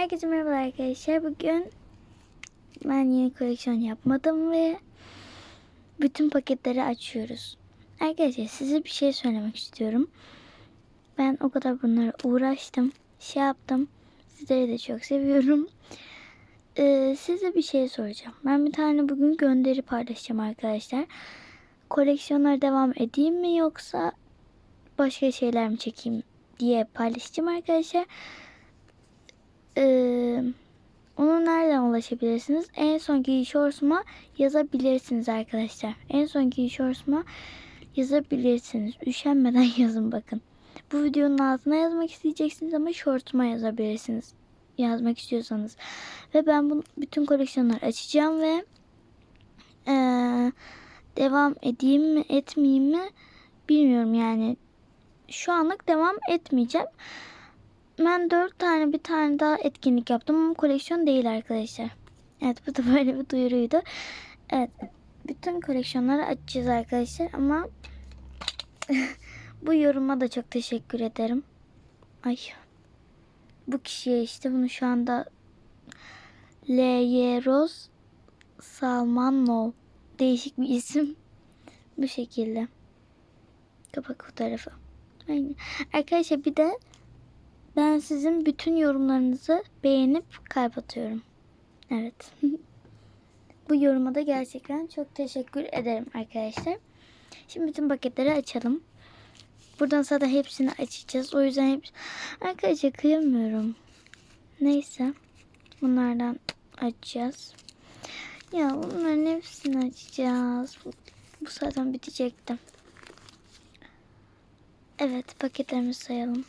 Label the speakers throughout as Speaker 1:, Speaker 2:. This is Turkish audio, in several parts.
Speaker 1: Herkese merhaba arkadaşlar. Bugün ben yeni koleksiyon yapmadım ve bütün paketleri açıyoruz. Arkadaşlar size bir şey söylemek istiyorum. Ben o kadar bunlara uğraştım. Şey yaptım. Sizleri de çok seviyorum. Ee, size bir şey soracağım. Ben bir tane bugün gönderi paylaşacağım arkadaşlar. Koleksiyonlara devam edeyim mi yoksa başka şeyler mi çekeyim diye paylaşacağım arkadaşlar. Ee, onu nereden ulaşabilirsiniz? En sonki shorts'uma yazabilirsiniz arkadaşlar. En sonki shorts'uma yazabilirsiniz. Üşenmeden yazın bakın. Bu videonun altına yazmak isteyeceksiniz ama shorts'uma yazabilirsiniz. Yazmak istiyorsanız. Ve ben bu bütün koleksiyonları açacağım ve ee, devam edeyim mi etmeyeyim mi bilmiyorum yani. Şu anlık devam etmeyeceğim. Ben dört tane bir tane daha etkinlik yaptım ama koleksiyon değil arkadaşlar. Evet bu da böyle bir duyuruydu. Evet bütün koleksiyonları açacağız arkadaşlar ama bu yoruma da çok teşekkür ederim. Ay bu kişiye işte bunu şu anda L.Y. Rose Salmanov değişik bir isim. Bu şekilde. Kapak fotoğrafı. Aynen. Arkadaşlar bir de ben sizin bütün yorumlarınızı beğenip kalp atıyorum. Evet. Bu yoruma da gerçekten çok teşekkür ederim arkadaşlar. Şimdi bütün paketleri açalım. Buradan zaten hepsini açacağız. O yüzden hep arkadaşlar kıyamıyorum. Neyse. Bunlardan açacağız. Ya bunların hepsini açacağız. Bu, bu zaten bitecekti. Evet paketlerimizi sayalım.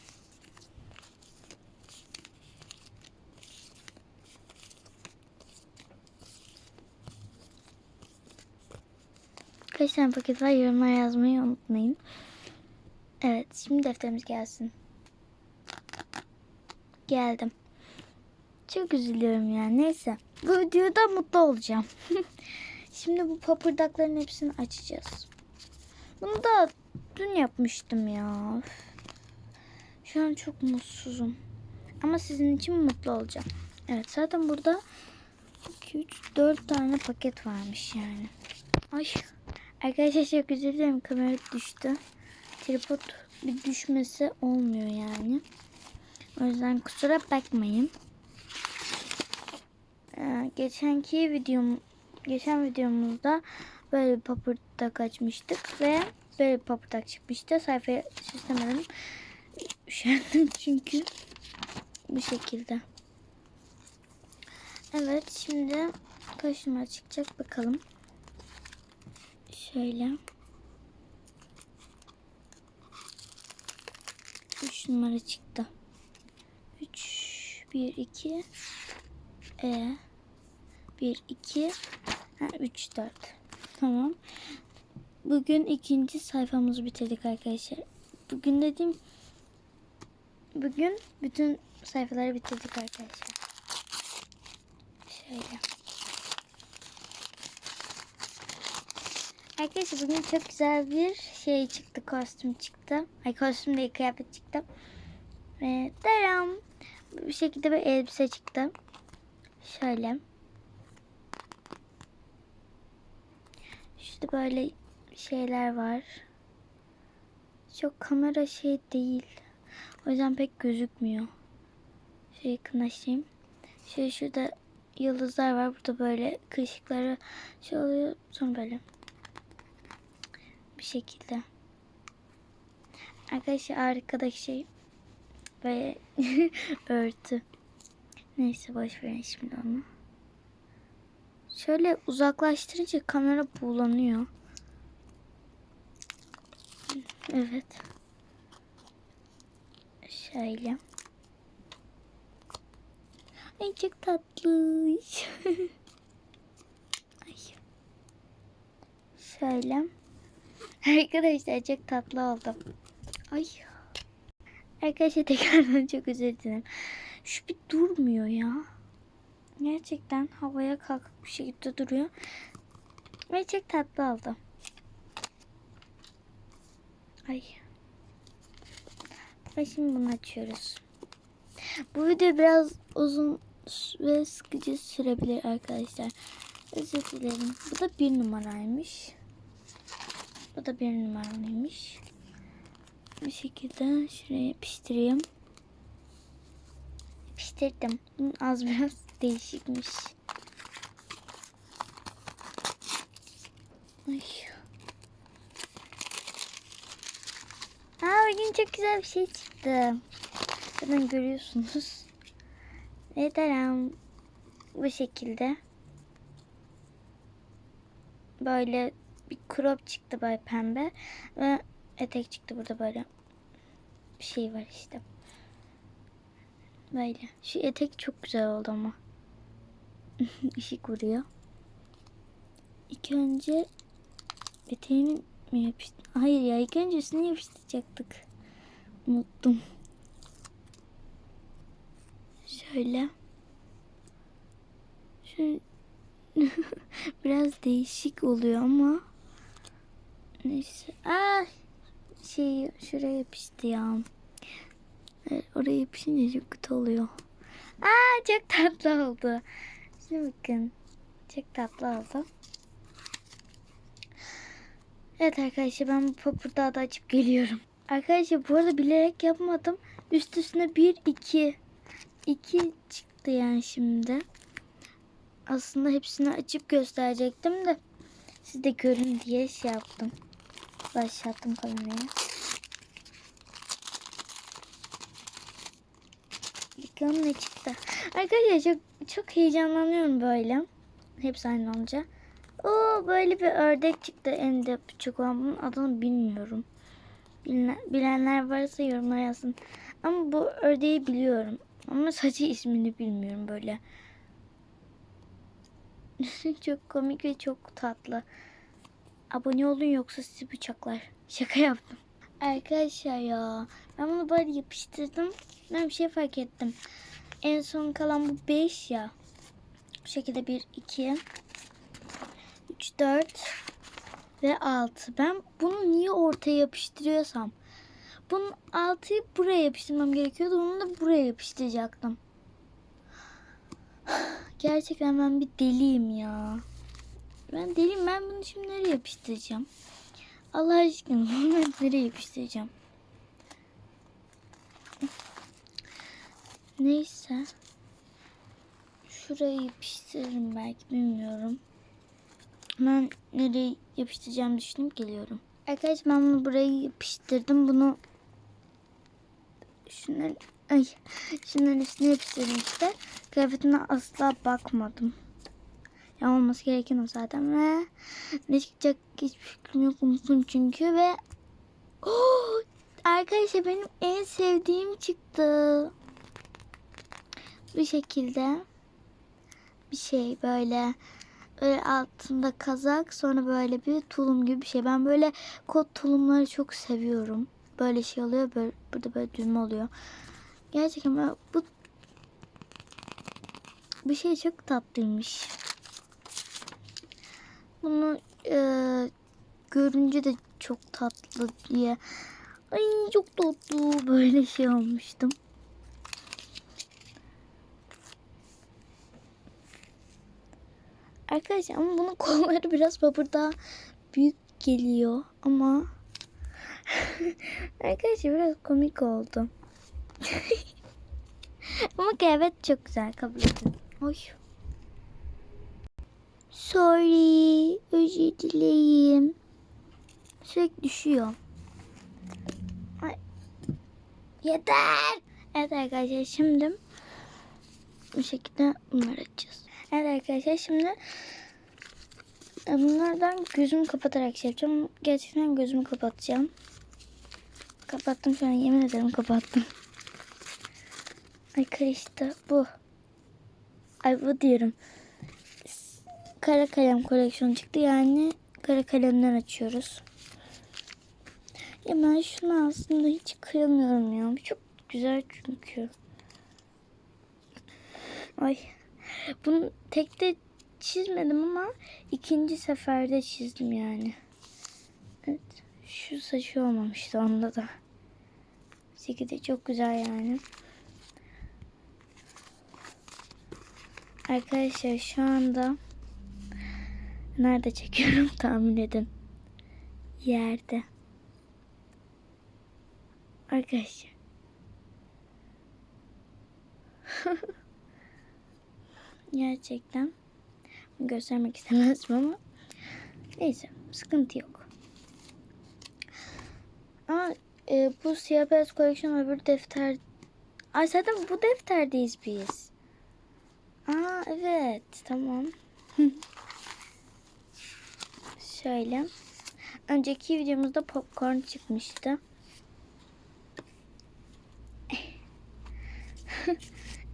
Speaker 1: Kaç tane paket var yorumlara yazmayı unutmayın. Evet şimdi defterimiz gelsin. Geldim. Çok üzülüyorum ya neyse. Bu videoda mutlu olacağım. şimdi bu papırdakların hepsini açacağız. Bunu da dün yapmıştım ya. Şu an çok mutsuzum. Ama sizin için mutlu olacağım. Evet zaten burada 2, 3, 4 tane paket varmış yani. Ay Arkadaşlar çok özür kamera düştü. Tripod bir düşmesi olmuyor yani. O yüzden kusura bakmayın. Ee, geçenki videom geçen videomuzda böyle bir papırdak açmıştık ve böyle bir papırdak çıkmıştı. Sayfayı süslemedim. Üşendim çünkü bu şekilde. Evet şimdi numara çıkacak bakalım. Şöyle. 3 numara çıktı. 3 1 2 E 1 2 3 4. Tamam. Bugün ikinci sayfamızı bitirdik arkadaşlar. Bugün dediğim bugün bütün sayfaları bitirdik arkadaşlar. Şöyle. Arkadaşlar bugün çok güzel bir şey çıktı. Kostüm çıktı. Ay kostüm değil kıyafet çıktı. Ve deram. Bu şekilde bir elbise çıktı. Şöyle. İşte böyle şeyler var. Çok kamera şey değil. O yüzden pek gözükmüyor. Şöyle yakınlaşayım. Şöyle şurada yıldızlar var. Burada böyle kışıkları şey oluyor. Sonra böyle bir şekilde. Arkadaşlar arkadaki şey ve örtü. Neyse boş verin şimdi onu. Şöyle uzaklaştırınca kamera bulanıyor. Evet. Şöyle. Ay çok tatlı. Ay. Şöyle. Arkadaşlar çok tatlı oldum. Ay. Arkadaşlar tekrardan çok özür dilerim. Şu bir durmuyor ya. Gerçekten havaya kalkıp bir şekilde duruyor. Ve çok tatlı oldu. Ay. Ve şimdi bunu açıyoruz. Bu video biraz uzun ve sıkıcı sürebilir arkadaşlar. Özür dilerim. Bu da bir numaraymış. Bu da bir numaraymış. Bu şekilde şuraya yapıştırayım. Yapıştırdım. Az biraz değişikmiş. Ay. Aa bugün çok güzel bir şey çıktı. Zaten görüyorsunuz. Ve taram. Bu şekilde. Böyle bir crop çıktı böyle pembe. Ve etek çıktı burada böyle. Bir şey var işte. Böyle. Şu etek çok güzel oldu ama. Işık vuruyor. İlk önce eteğimi mi yapıştı? Hayır ya ilk önce üstüne yapıştıracaktık. Unuttum. Şöyle. Şöyle. Biraz değişik oluyor ama. Neyse. Aa, şey şuraya yapıştı ya. Evet, oraya yapışınca çok kötü oluyor. Aa çok tatlı oldu. Şuna bakın. Çok tatlı oldu. Evet arkadaşlar ben bu papırdağı da açıp geliyorum. Arkadaşlar bu arada bilerek yapmadım. Üst üstüne 1 2 2 çıktı yani şimdi. Aslında hepsini açıp gösterecektim de siz de görün diye şey yaptım. Başlattım kamerayı. Bakalım ne çıktı. Arkadaşlar çok, çok heyecanlanıyorum böyle. Hepsi aynı olunca. Oo böyle bir ördek çıktı en küçük olan. Bunun adını bilmiyorum. Bilen, bilenler varsa yorumlara yazsın. Ama bu ördeği biliyorum. Ama sadece ismini bilmiyorum böyle. çok komik ve çok tatlı. Abone olun yoksa sizi bıçaklar. Şaka yaptım. Arkadaşlar ya ben bunu böyle yapıştırdım. Ben bir şey fark ettim. En son kalan bu 5 ya. Bu şekilde 1, 2, 3, 4 ve 6. Ben bunu niye ortaya yapıştırıyorsam. Bunun 6'yı buraya yapıştırmam gerekiyordu. Onu da buraya yapıştıracaktım. Gerçekten ben bir deliyim ya. Ben deliyim. Ben bunu şimdi nereye yapıştıracağım? Allah aşkına bunu nereye yapıştıracağım? Neyse. Şuraya yapıştırırım belki bilmiyorum. Ben nereye yapıştıracağımı düşünüp geliyorum. Arkadaşlar ben bunu buraya yapıştırdım. Bunu şunların ay şunların üstüne yapıştırdım işte. Kıyafetine asla bakmadım. Olması gereken o zaten ve ne çıkacak hiç fikrim yok unuttum çünkü ve oh, arkadaşlar benim en sevdiğim çıktı. Bu şekilde bir şey böyle böyle altında kazak sonra böyle bir tulum gibi bir şey. Ben böyle kot tulumları çok seviyorum. Böyle şey oluyor böyle burada böyle düğme oluyor. Gerçekten bu bir şey çok tatlıymış. Bunu e, görünce de çok tatlı diye. Ay çok tatlı böyle şey olmuştum. Arkadaşlar ama bunun kolları biraz babırda büyük geliyor ama arkadaşlar biraz komik oldu. ama kıyafet çok güzel kabul edin. Oy. Sorry. Özür dileyim. Sürekli düşüyor. Ay. Yeter. Evet arkadaşlar şimdi bu şekilde bunları açacağız. Evet arkadaşlar şimdi bunlardan gözümü kapatarak şey yapacağım. Gerçekten gözümü kapatacağım. Kapattım şu an yemin ederim kapattım. Ay karıştı bu. Ay bu diyorum. Kara kalem koleksiyonu çıktı yani kara kalemden açıyoruz. Ya ben şunu aslında hiç kıyamıyorum ya. Çok güzel çünkü. Ay. Bunu tekte çizmedim ama ikinci seferde çizdim yani. Evet. Şu saçı olmamıştı onda da. Şekilde çok güzel yani. Arkadaşlar şu anda nerede çekiyorum tahmin edin. Yerde. Arkadaşlar. Gerçekten göstermek istemezdim ama neyse sıkıntı yok. Ama e, bu siyah beyaz koleksiyon öbür defter Ay zaten bu defterdeyiz biz. Aa evet tamam. Şöyle. Önceki videomuzda popcorn çıkmıştı.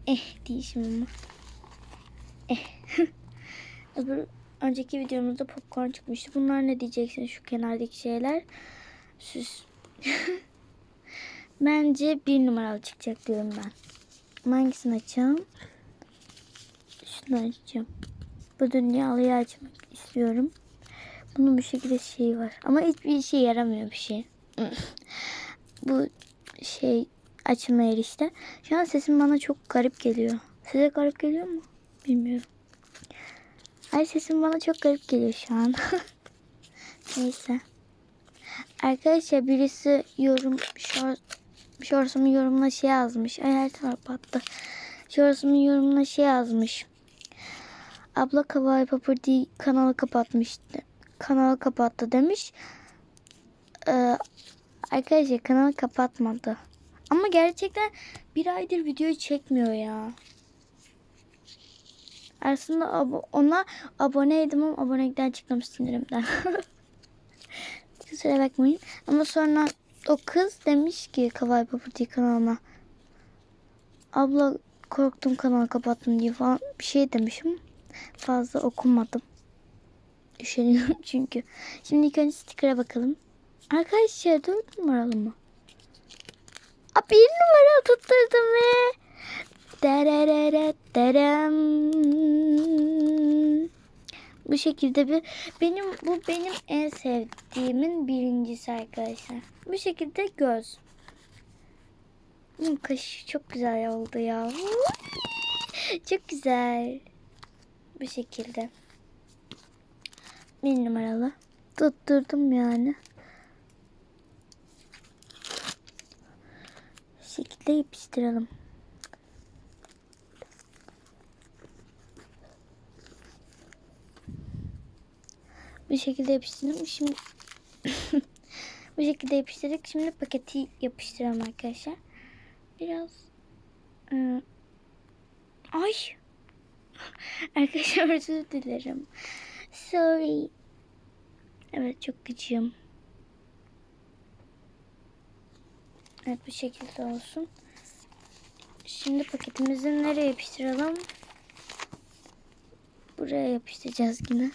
Speaker 1: eh diyişim ama. Eh. Öbür önceki videomuzda popcorn çıkmıştı. Bunlar ne diyeceksin şu kenardaki şeyler? Süs. Bence bir numaralı çıkacak diyorum ben. Hangisini açalım? Şunu açacağım. Bu dünyalıyı açmak istiyorum. Bunun bir şekilde şeyi var. Ama hiçbir işe yaramıyor bir şey. Bu şey açılma yeri işte. Şu an sesim bana çok garip geliyor. Size garip geliyor mu? Bilmiyorum. Ay sesim bana çok garip geliyor şu an. Neyse. Arkadaşlar birisi yorum short, shortsumun yorumuna şey yazmış. Ay her taraf battı. Shortsumun yorumuna şey yazmış. Abla Kawaii Property kanalı kapatmıştı. Kanalı kapattı demiş. Ee, arkadaşlar kanalı kapatmadı. Ama gerçekten bir aydır videoyu çekmiyor ya. Aslında abo- ona aboneydim ama abonelikten çıktım sinirimden. Kusura bakmayın. Ama sonra o kız demiş ki Kawaii Property kanalına. Abla korktum kanalı kapattım diye falan bir şey demişim. Fazla okumadım. Üşeniyorum çünkü. Şimdi ilk önce sticker'a bakalım. Arkadaşlar dört numaralı mı? Aa, bir numara tutturdum ve. Bu şekilde bir benim bu benim en sevdiğimin birincisi arkadaşlar. Bu şekilde göz. Hmm, kaş çok güzel oldu ya. Çok güzel. Bu şekilde. Bir numaralı. Tutturdum yani. Şekilde yapıştıralım. Bu şekilde yapıştırdım. Şimdi bu şekilde yapıştırdık. Şimdi paketi yapıştıralım arkadaşlar. Biraz ıı, ay arkadaşlar özür dilerim. Sorry. Evet çok gıcığım. Evet bu şekilde olsun. Şimdi paketimizi nereye yapıştıralım? Buraya yapıştıracağız yine.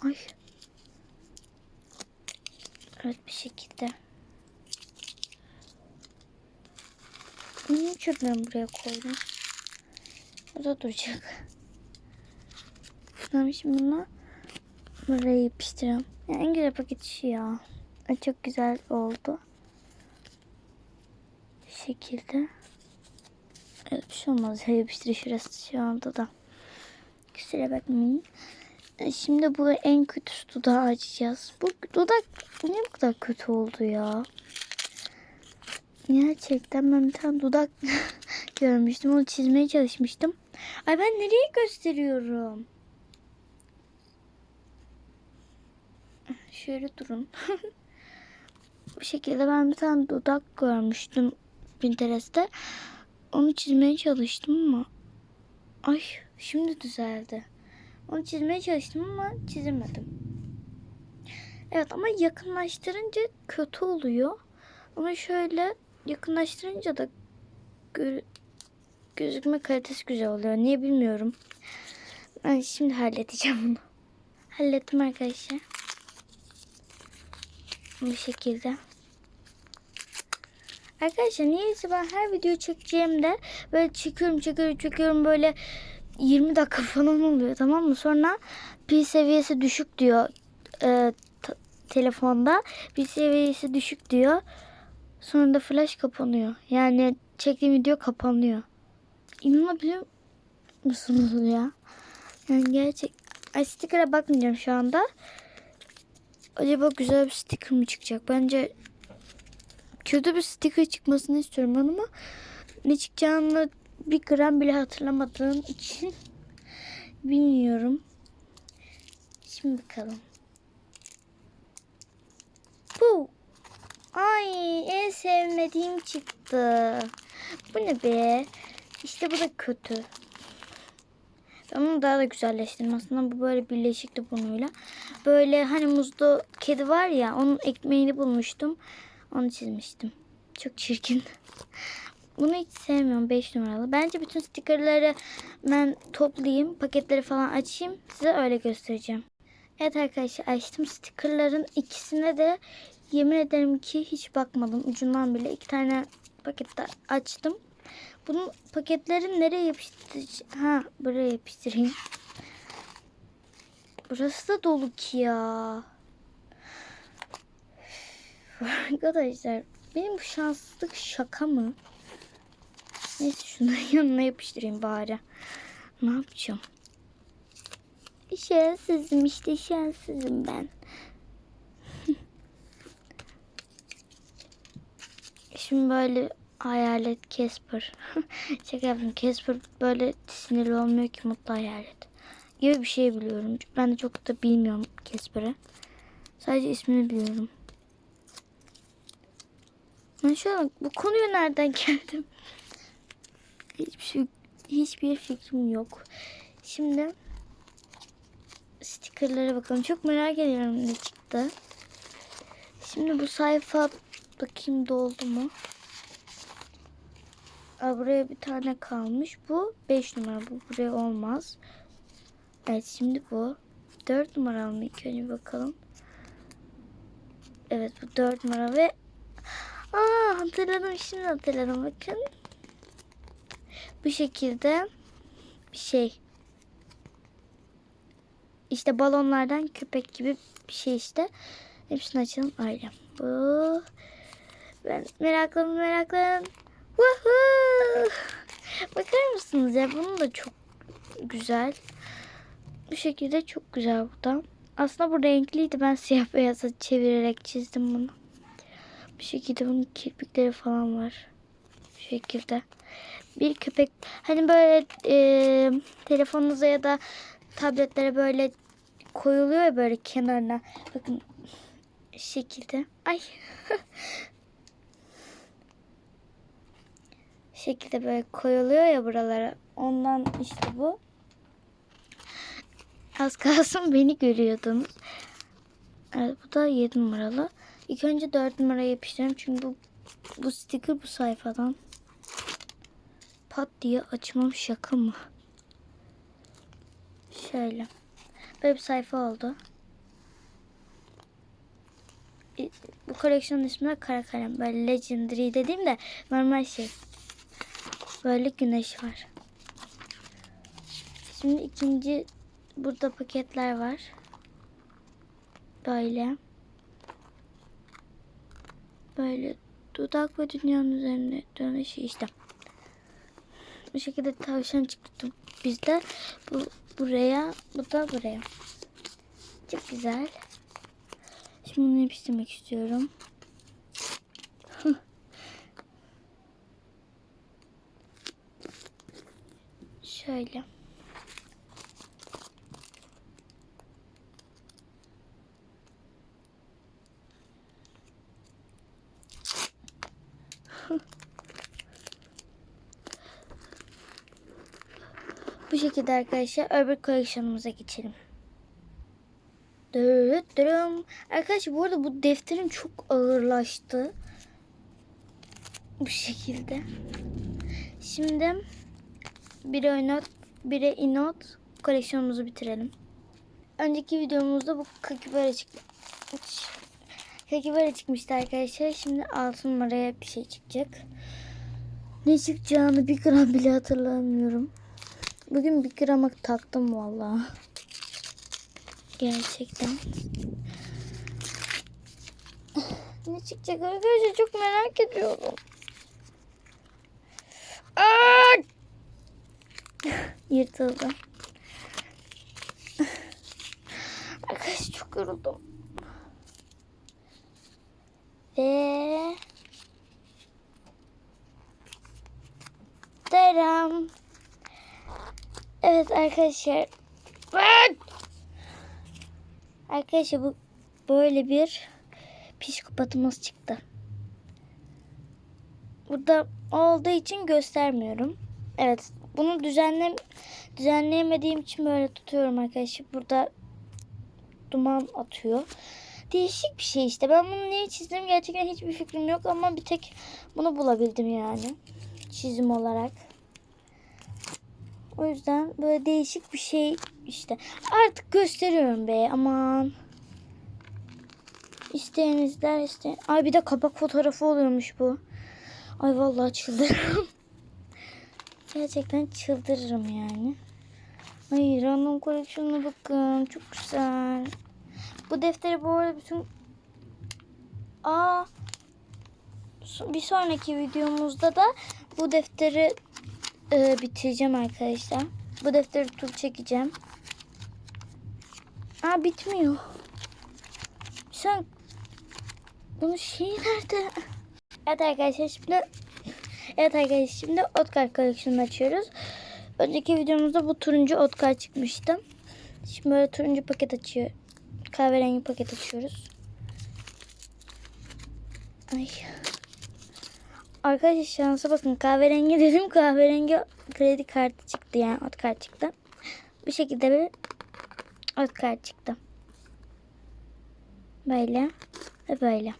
Speaker 1: Ay. Evet bir şekilde. Niye çöplerimi buraya koydum? Burada duracak. Tamam şimdi bunu buraya yapıştıralım. Ya en güzel paket şu ya. Çok güzel oldu. Bu şekilde. Evet bir şey olmaz. Ya yapıştır şurası şu anda da. Kusura bakmayın. E, Şimdi bu en kötüsü dudağı açacağız. Bu dudak niye bu kadar kötü oldu ya? Gerçekten ben bir tane dudak görmüştüm. Onu çizmeye çalışmıştım. Ay ben nereye gösteriyorum? Şöyle durun. bu şekilde ben bir tane dudak görmüştüm Pinterest'te. Onu çizmeye çalıştım ama ay şimdi düzeldi. Onu çizmeye çalıştım ama çizemedim. Evet ama yakınlaştırınca kötü oluyor. Ama şöyle yakınlaştırınca da gö- gözükme kalitesi güzel oluyor. Niye bilmiyorum. Ben şimdi halledeceğim bunu. Hallettim arkadaşlar. Bu şekilde. Arkadaşlar niyeyse ben her video çekeceğimde böyle çekiyorum çekiyorum çekiyorum böyle 20 dakika falan oluyor tamam mı? Sonra pil seviyesi düşük diyor e, telefonda. Pil seviyesi düşük diyor. Sonra da flash kapanıyor. Yani çektiğim video kapanıyor. İnanabiliyor musunuz ya? Yani gerçek... Ay sticker'a bakmayacağım şu anda. Acaba güzel bir sticker mi çıkacak? Bence kötü bir sticker çıkmasını istiyorum ama ne çıkacağını bir gram bile hatırlamadığım için bilmiyorum. Şimdi bakalım. Bu. Ay en sevmediğim çıktı. Bu ne be? İşte bu da kötü. Ben bunu daha da güzelleştirdim. Aslında bu böyle birleşikti bununla. Böyle hani muzlu kedi var ya onun ekmeğini bulmuştum. Onu çizmiştim. Çok çirkin. Bunu hiç sevmiyorum 5 numaralı. Bence bütün stickerları ben toplayayım. Paketleri falan açayım. Size öyle göstereceğim. Evet arkadaşlar açtım stickerların ikisine de yemin ederim ki hiç bakmadım. Ucundan bile iki tane pakette açtım. Bunun paketleri nereye yapıştıracağım? Ha buraya yapıştırayım. Burası da dolu ki ya. Arkadaşlar benim bu şanssızlık şaka mı? Neyse şunu yanına yapıştırayım bari. Ne yapacağım? Şanssızım işte şanssızım ben. Şimdi böyle hayalet Casper. Şaka yaptım. Casper böyle sinirli olmuyor ki mutlu hayalet. Gibi bir şey biliyorum. Ben de çok da bilmiyorum Casper'ı. Sadece ismini biliyorum. Ben şu an bu konuya nereden geldim? Hiçbir şey, hiçbir fikrim yok. Şimdi stickerlara bakalım. Çok merak ediyorum ne çıktı. Şimdi bu sayfa bakayım doldu mu? Aa, buraya bir tane kalmış. Bu 5 numara. Bu buraya olmaz. Evet şimdi bu. 4 numaralı mı? İlk önce bakalım. Evet bu 4 numara ve Aa hatırladım şimdi hatırladım bakın. Bu şekilde bir şey. İşte balonlardan köpek gibi bir şey işte. Hepsini açalım. Öyle. Bu. Ben meraklım meraklım. Woohoo! Bakar mısınız ya? Bunun da çok güzel. Bu şekilde çok güzel bu da. Aslında bu renkliydi. Ben siyah beyaza çevirerek çizdim bunu. Bu şekilde bunun kirpikleri falan var. Bu şekilde. Bir köpek hani böyle e, telefonunuza ya da tabletlere böyle koyuluyor ya böyle kenarına. Bakın şekilde. Ay. şekilde böyle koyuluyor ya buralara. Ondan işte bu. Az kalsın beni görüyordunuz. Evet bu da 7 numaralı. İlk önce 4 numaraya yapıştırıyorum. Çünkü bu, bu sticker bu sayfadan. Pat diye açmam şaka mı? Şöyle. Böyle bir sayfa oldu. Bu koleksiyonun ismi de kara kalem. Böyle legendary dediğim de normal şey. Böyle güneş var. Şimdi ikinci burada paketler var. Böyle. Böyle dudak ve dünyanın üzerine dönen şey işte. Bu şekilde tavşan çıktı bizde. Bu buraya, bu da buraya. Çok güzel. Şimdi bunu yapıştırmak istiyorum. Şöyle. Şekilde arkadaşlar öbür koleksiyonumuza geçelim. Dırırırım. Arkadaşlar bu arada bu defterim çok ağırlaştı. Bu şekilde. Şimdi biri oynat, biri inot koleksiyonumuzu bitirelim. Önceki videomuzda bu kakibara çıktı. Kakibara çıkmıştı arkadaşlar. Şimdi 6 numaraya bir şey çıkacak. Ne çıkacağını bir gram bile hatırlamıyorum. Bugün bir grama taktım vallahi. Gerçekten. Ne çıkacak arkadaşlar çok merak ediyorum. Aa! yırtıldı. Arkadaşlar çok yoruldum. Ve Deram. Evet arkadaşlar. Arkadaşlar bu böyle bir psikopatımız çıktı. Burada olduğu için göstermiyorum. Evet bunu düzenle düzenleyemediğim için böyle tutuyorum arkadaşlar. Burada duman atıyor. Değişik bir şey işte. Ben bunu niye çizdim gerçekten hiçbir fikrim yok ama bir tek bunu bulabildim yani. Çizim olarak. O yüzden böyle değişik bir şey işte. Artık gösteriyorum be aman. İsteyen izler isteyen. Ay bir de kapak fotoğrafı oluyormuş bu. Ay vallahi çıldırırım. Gerçekten çıldırırım yani. Ay random koleksiyonuna bakın. Çok güzel. Bu defteri bu arada bütün... Aa, bir sonraki videomuzda da bu defteri e, bitireceğim arkadaşlar. Bu defteri tur çekeceğim. Aa bitmiyor. Sen bunun şeyi nerede? Evet arkadaşlar şimdi Evet arkadaşlar şimdi Otkar koleksiyonunu açıyoruz. Önceki videomuzda bu turuncu Otkar çıkmıştı. Şimdi böyle turuncu paket açıyor. Kahverengi paket açıyoruz. Ay. Arkadaşlar şansa bakın kahverengi dedim kahverengi kredi kartı çıktı yani Otkar çıktı. Bu şekilde bir Otkar çıktı. Böyle ve böyle.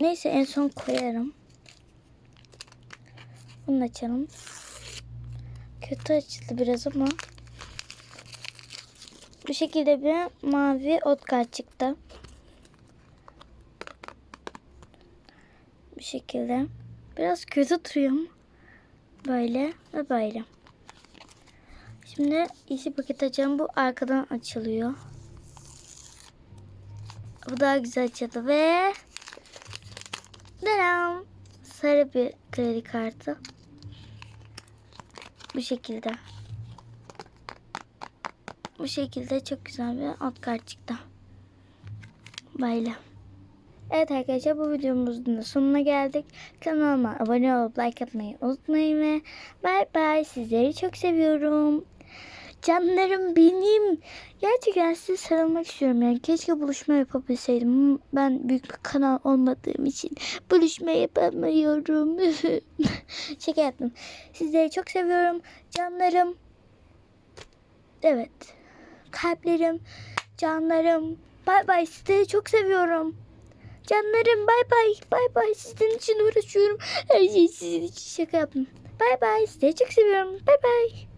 Speaker 1: Neyse en son koyarım. Bunu açalım. Kötü açıldı biraz ama. Bu şekilde bir mavi otkar çıktı. Şekilde. Biraz kötü duruyor ama. Böyle ve böyle. Şimdi yeşil paket açalım. Bu arkadan açılıyor. Bu daha güzel açıldı ve Daram. Sarı bir kredi kartı. Bu şekilde. Bu şekilde çok güzel bir alt kart çıktı. Böyle. Evet arkadaşlar bu videomuzun da sonuna geldik. Kanalıma abone olup like atmayı unutmayın ve bye bye. Sizleri çok seviyorum. Canlarım benim. Gerçekten size sarılmak istiyorum. Yani keşke buluşma yapabilseydim. Ben büyük bir kanal olmadığım için buluşma yapamıyorum. Şaka yaptım. Sizleri çok seviyorum. Canlarım. Evet. Kalplerim. Canlarım. Bay bay. Sizleri çok seviyorum. Canlarım bay bay. Bay bay. Sizin için uğraşıyorum. Her şey sizin için şaka yaptım. Bay bay. Sizleri çok seviyorum. Bay bay.